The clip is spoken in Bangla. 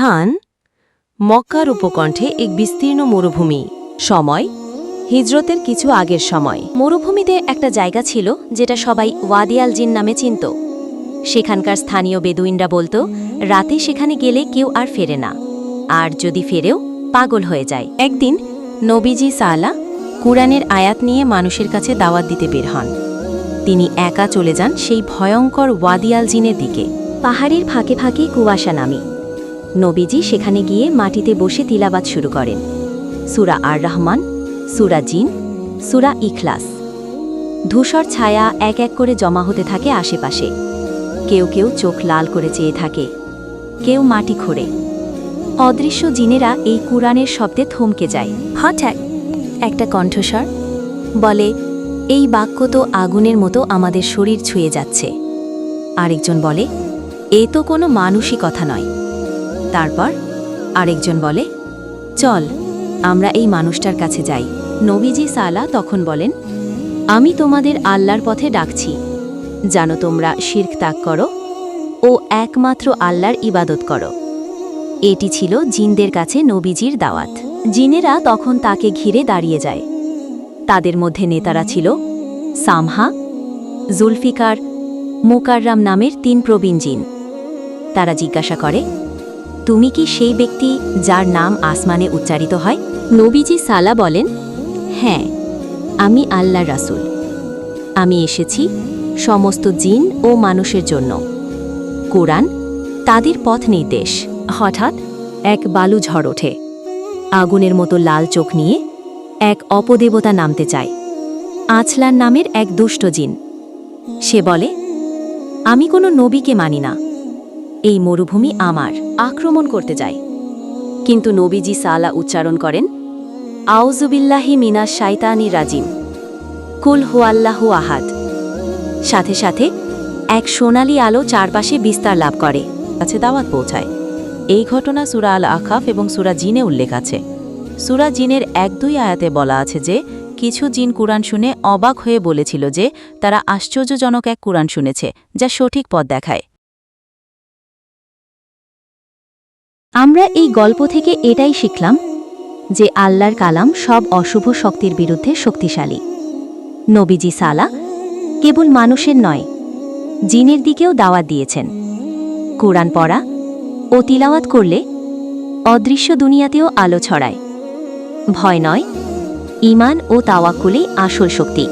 স্থান মক্কার উপকণ্ঠে এক বিস্তীর্ণ মরুভূমি। সময় হিজরতের কিছু আগের সময়। মরুভূমিতে একটা জায়গা ছিল যেটা সবাই ওয়াদিয়াল জিন নামে চিনত। সেখানকার স্থানীয় বেদুইনরা বলতো, রাতে সেখানে গেলে কেউ আর ফেরে না। আর যদি ফেরেও, পাগল হয়ে যায়। একদিন নবীজি সালা কুরআনের আয়াত নিয়ে মানুষের কাছে দাওয়াত দিতে বের হন। তিনি একা চলে যান সেই ভয়ঙ্কর ওয়াদিয়াল জিনের দিকে। পাহাড়ের ফাঁকে ফাঁকে কুয়াশা নামে। নবীজি সেখানে গিয়ে মাটিতে বসে তিলাবাত শুরু করেন। সুরা আর রহমান সুরা জিন, সুরা ইখলাস। ধূসর ছায়া এক এক করে জমা হতে থাকে আশেপাশে। কেউ কেউ চোখ লাল করে চেয়ে থাকে, কেউ মাটি খোঁড়ে। অদৃশ্য জিনেরা এই কুরআনের শব্দে থমকে যায়। হঠাৎ একটা কণ্ঠস্বর বলে, এই বাক্য তো আগুনের মতো আমাদের শরীর ছুঁয়ে যাচ্ছে। আরেকজন বলে, এ তো কোনো মানুষই কথা নয়। তারপর আরেকজন বলে, চল, আমরা এই মানুষটার কাছে যাই। নবীজি সালা তখন বলেন, আমি তোমাদের আল্লাহর পথে ডাকছি। জানো তোমরা শির্ক ত্যাগ করো ও একমাত্র আল্লাহর ইবাদত করো। এটি ছিল জিনদের কাছে নবীজির দাওয়াত। জিনেরা তখন তাকে ঘিরে দাঁড়িয়ে যায়। তাদের মধ্যে নেতারা ছিল সামহা, জুলফিকার, মুকাররাম নামের তিন প্রবীণ জিন। তারা জিজ্ঞাসা করে তুমি কি সেই ব্যক্তি যার নাম আসমানে উচ্চারিত হয়? নবীজি সালা বলেন হ্যাঁ আমি আল্লাহ রাসূল। আমি এসেছি সমস্ত জিন ও মানুষের জন্য। কোরআন তাদের পথ নির্দেশ। হঠাৎ এক বালু ঝড় ওঠে। আগুনের মতো লাল চোখ নিয়ে এক অপদেবতা নামতে চায়। আছলার নামের এক দুষ্ট জিন। সে বলে, আমি কোনো নবীকে মানি না। এই মরুভূমি আমার, আক্রমণ করতে যায়। কিন্তু নবীজি সালা উচ্চারণ করেন আউজুবিল্লাহি মিনা শাইতানি রাজিম। কুল হুয়াল্লাহু আহাদ। সাথে সাথে এক সোনালি আলো চারপাশে বিস্তার লাভ করে। কাছে দাওয়াত পৌঁছায়। এই ঘটনা সুরা আল আখাফ এবং সুরা জিনে উল্লেখ আছে। সুরা জিনের এক দুই আয়াতে বলা আছে যে, কিছু জিন কুরআন শুনে অবাক হয়ে বলেছিল যে, তারা আশ্চর্যজনক এক কুরআন শুনেছে, যা সঠিক পথ দেখায়। আমরা এই গল্প থেকে এটাই শিখলাম যে আল্লাহর কালাম সব অশুভ শক্তির বিরুদ্ধে শক্তিশালী। নবীজি সালা কেবল মানুষের নয়, জিনের দিকেও দাওয়াত দিয়েছেন। কোরআন পড়া ও তিলাওয়াত করলে অদৃশ্য দুনিয়াতেও আলো ছড়ায়। ভয় নয় ইমান ও তাওয়াক্কুলেই আসল শক্তি।